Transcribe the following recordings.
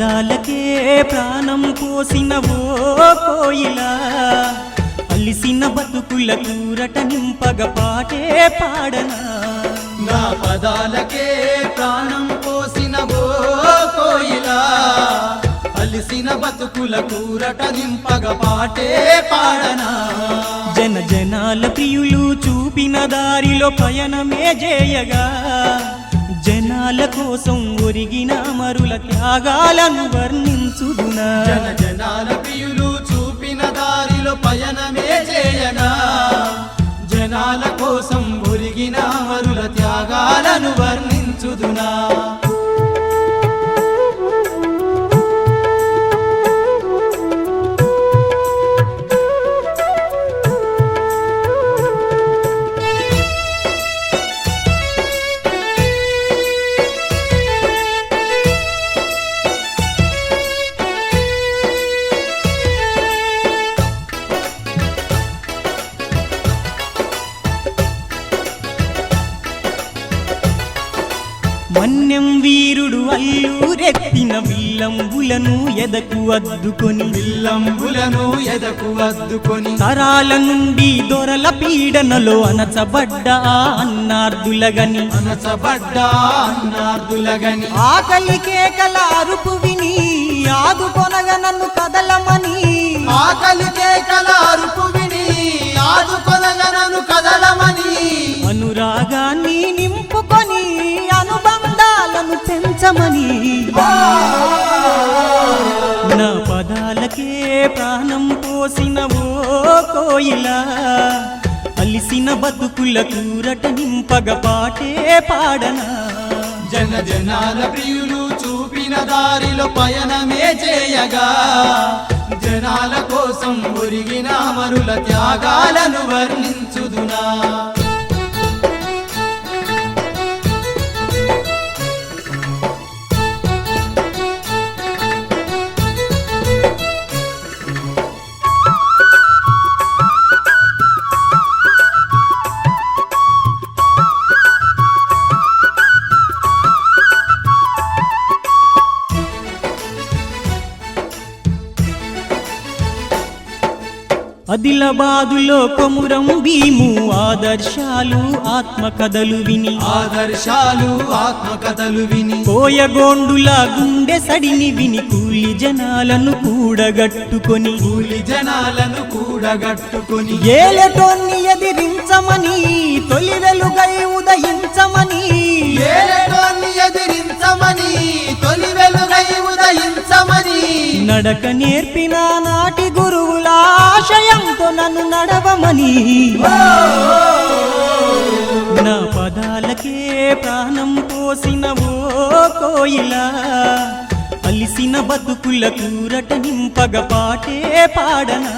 పాదాలకే ప్రాణం పోసినవో కోయిలా అలిసిన బతుకుల కూరట నింపగ పాటే పాడనా? నా పదాలకే ప్రాణం పోసినవో కోయిలా అలిసిన బతుకుల కూరట నింపగ పాటే పాడనా? జన జనాల ప్రియులు చూపిన దారిలో పయనమే జయగా జనాల కోసం ఒరిగిన మరుల త్యాగాలను వర్ణించుదునా? జన జనాల ప్రియులు చూపిన దారిలో పయనమే చేయగా జనాల కోసం ఒరిగిన మరుల త్యాగాలను వర్ణించుదునా? మన్యం వీరుడు అల్లూరెత్తిన విల్లంబులను ఎదకు అద్దుకొని విల్లంబులను ఎదకు అద్దుకొని తరాల నుండి దొరల పీడనలో అనచబడ్డ అన్నార్దులగని. అనసబడ్డా అన్నార్దులగని. ఆకలి కేకల అరుపు విని ఆదుకొనగ నన్ను కదలమని పెంచమని నా పదాలకే ప్రాణం పోసిన ఓ కోయిలా అలిసిన బతుకుల కూరట నింపగ పాటే పాడనా. జన జనాల ప్రియులు చూపిన దారిలో పయనమే చేయగా జనాల కోసం ఒరిగిన మరుల త్యాగాలను వర్ణించుదునా. అదిలబాదులో కొమురం భీము ఆదర్శాలు ఆత్మకథలు విని. ఆదర్శాలు ఆత్మకథలు విని. కోయగోండుల గుండె సడిని విని కూలి జనాలను కూడగట్టుకొని. కూలి జనాలను కూడగట్టుకొని. ఏలటోన్ని ఎదిరించమని తొలి వెలుగై ఉదయించమని. ఏలటోన్ని ఎదిరించమని తొలి వెలుగై ఉదయించమని. నడక నేర్పిన నాటి ఆశయంతో నన్ను నడవమని. నా పదాలకే ప్రాణం పోసిన ఓ కోయిలా అలిసిన బతుకుల కూరట నింపగ పాటే పాడనా?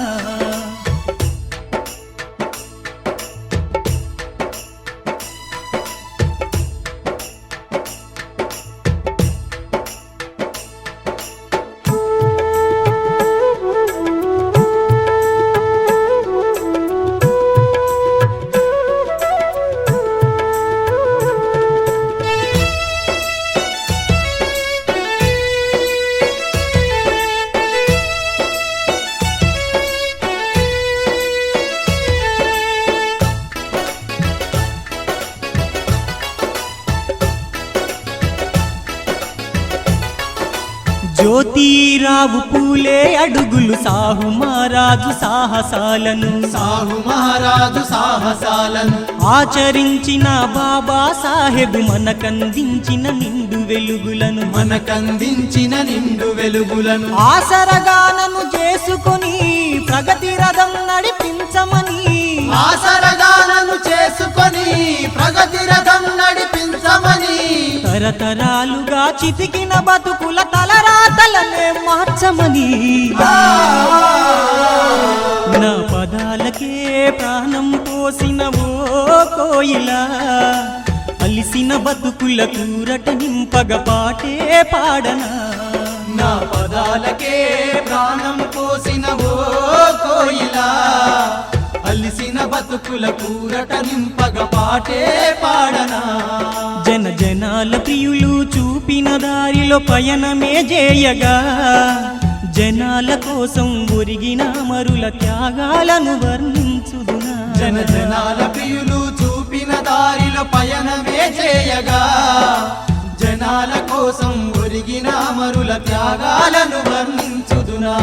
జ్యోతిరావు పూలే అడుగులు సాహు మహారాజు సాహసాలను. సాహు మహారాజు సాహసాలను. ఆచరించిన బాబా సాహెబ్ మనకందించిన నిండు వెలుగులను. మనకందించిన నిండు వెలుగులను. ఆసరగానను చేసుకొని ప్రగతి రథం నడిపించమని. ఆసరగాలను చేసుకొని ప్రగతి రథం తరతరాలుగా చితికిన బతుకుల తలరాతలనే మార్చమని. నా పదాలకే ప్రాణం పోసిన ఓ కోయిలా అలిసిన బతుకుల కూరట నింపగ పాటే పాడనా. నా పదాలకే ప్రాణం పోసిన భక్తుల కూరట నింపగ పాటే పాడనా? జన జనాల ప్రియులు చూపిన దారిలో పయనమే చేయగా జనాల కోసం ఒరిగిన మరుల త్యాగాలను వర్ణించుదునా? జన జనాల ప్రియులు చూపిన దారిలో పయనమే చేయగా జనాల కోసం ఒరిగిన మరుల త్యాగాలను వర్ణించుదునా?